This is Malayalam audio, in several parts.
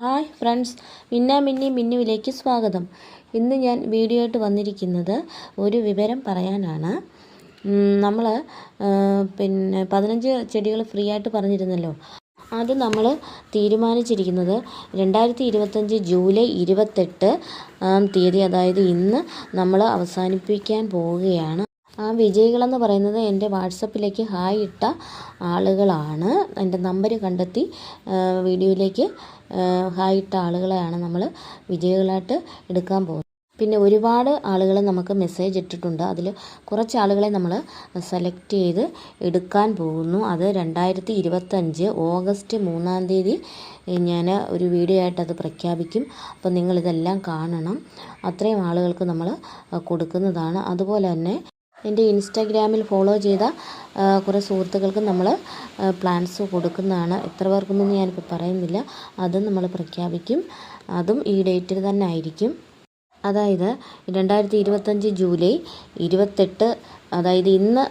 ഹായ് ഫ്രണ്ട്സ് മിന്ന മിന്നി മിന്നുവിലേക്ക് സ്വാഗതം. ഇന്ന് ഞാൻ വീഡിയോ ആയിട്ട് വന്നിരിക്കുന്നത് ഒരു വിവരം പറയാനാണ്. നമ്മൾ പിന്നെ പതിനഞ്ച് ചെടികൾ ഫ്രീ ആയിട്ട് പറഞ്ഞിരുന്നല്ലോ. അത് നമ്മൾ തീരുമാനിച്ചിരിക്കുന്നത് രണ്ടായിരത്തി ഇരുപത്തഞ്ച് ജൂലൈ ഇരുപത്തെട്ട് തീയതി അതായത് ഇന്ന് നമ്മൾ അവസാനിപ്പിക്കാൻ പോവുകയാണ്. ആ വിജയികളെന്ന് പറയുന്നത് എന്റെ വാട്സപ്പിലേക്ക് ഹായ് ഇട്ട ആളുകളാണ്. എന്റെ നമ്പർ കണ്ടെത്തി വീഡിയോയിലേക്ക് ഹായ് ഇട്ട ആളുകളെയാണ് നമ്മൾ വിജയികളായിട്ട് എടുക്കാൻ പോകുന്നത്. പിന്നെ ഒരുപാട് ആളുകൾ നമുക്ക് മെസ്സേജ് ഇട്ടിട്ടുണ്ട്. അതിൽ കുറച്ച് ആളുകളെ നമ്മൾ സെലക്ട് ചെയ്ത് എടുക്കാൻ പോകുന്നു. അത് രണ്ടായിരത്തി ഇരുപത്തഞ്ച് ഓഗസ്റ്റ് മൂന്നാം തീയതി ഞാൻ ഒരു വീഡിയോ ആയിട്ട് അത് പ്രഖ്യാപിക്കും. അപ്പോൾ നിങ്ങളിതെല്ലാം കാണണം. അത്രയും ആളുകൾക്ക് നമ്മൾ കൊടുക്കുന്നതാണ്. അതുപോലെ തന്നെ എന്റെ ഇൻസ്റ്റാഗ്രാമിൽ ഫോളോ ചെയ്ത കുറേ സുഹൃത്തുക്കൾക്ക് നമ്മൾ പ്ലാൻസ് കൊടുക്കുന്നതാണ്. എത്ര പേർക്കൊന്നും ഞാനിപ്പോൾ പറയുന്നില്ല. അതും നമ്മൾ പ്രഖ്യാപിക്കും. അതും ഈ ഡേറ്റിൽ തന്നെ ആയിരിക്കും. അതായത് രണ്ടായിരത്തി ഇരുപത്തഞ്ച് ജൂലൈ ഇരുപത്തെട്ട് അതായത് ഇന്ന്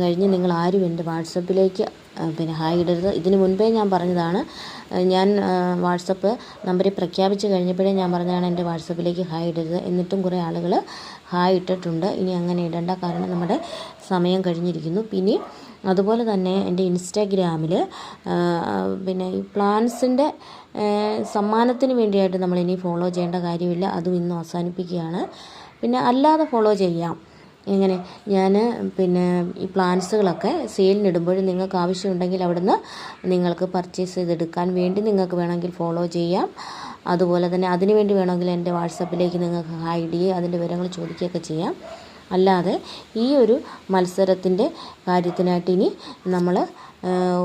കഴിഞ്ഞ് നിങ്ങൾ ആരും എന്റെ വാട്സപ്പിലേക്ക് പിന്നെ ഹായ് ഇടരുത്. ഇതിന് മുൻപേ ഞാൻ പറഞ്ഞതാണ് ഞാൻ വാട്സപ്പ് നമ്പറിൽ പ്രഖ്യാപിച്ച് കഴിഞ്ഞപ്പോഴേ ഞാൻ പറഞ്ഞതാണ് എന്റെ വാട്സപ്പിലേക്ക് ഹായ് ഇടരുത് എന്നിട്ടും കുറേ ആളുകൾ ഹായ് ഇട്ടിട്ടുണ്ട്. ഇനി അങ്ങനെ ഇടേണ്ട കാരണം നമ്മുടെ സമയം കഴിഞ്ഞിരിക്കുന്നു. പിന്നെ അതുപോലെ തന്നെ എന്റെ ഇൻസ്റ്റാഗ്രാമിൽ പിന്നെ ഈ പ്ലാൻസിന്റെ സമ്മാനത്തിന് വേണ്ടിയായിട്ട് നമ്മൾ ഇനി ഫോളോ ചെയ്യേണ്ട കാര്യമില്ല. അതും ഇന്ന് അവസാനിപ്പിക്കുകയാണ്. പിന്നെ അല്ലാതെ ഫോളോ ചെയ്യാം. എങ്ങനെ? ഞാൻ പിന്നെ ഈ പ്ലാൻസുകളൊക്കെ സെയിലിനിടുമ്പോൾ നിങ്ങൾക്ക് ആവശ്യമുണ്ടെങ്കിൽ അവിടുന്ന് നിങ്ങൾക്ക് പർച്ചേസ് ചെയ്തെടുക്കാൻ വേണ്ടി നിങ്ങൾക്ക് വേണമെങ്കിൽ ഫോളോ ചെയ്യാം. അതുപോലെ തന്നെ അതിന് വേണ്ടി വേണമെങ്കിൽ എന്റെ വാട്സപ്പിലേക്ക് നിങ്ങൾക്ക് ഇടുകയും അതിന്റെ വിവരങ്ങൾ ചോദിക്കുകയൊക്കെ ചെയ്യാം. അല്ലാതെ ഈ ഒരു മത്സരത്തിന്റെ കാര്യത്തിനായിട്ട് ഇനി നമ്മൾ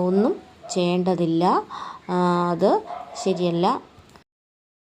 ഒന്നും ചെയ്യേണ്ടതില്ല. അത് ശരിയല്ല.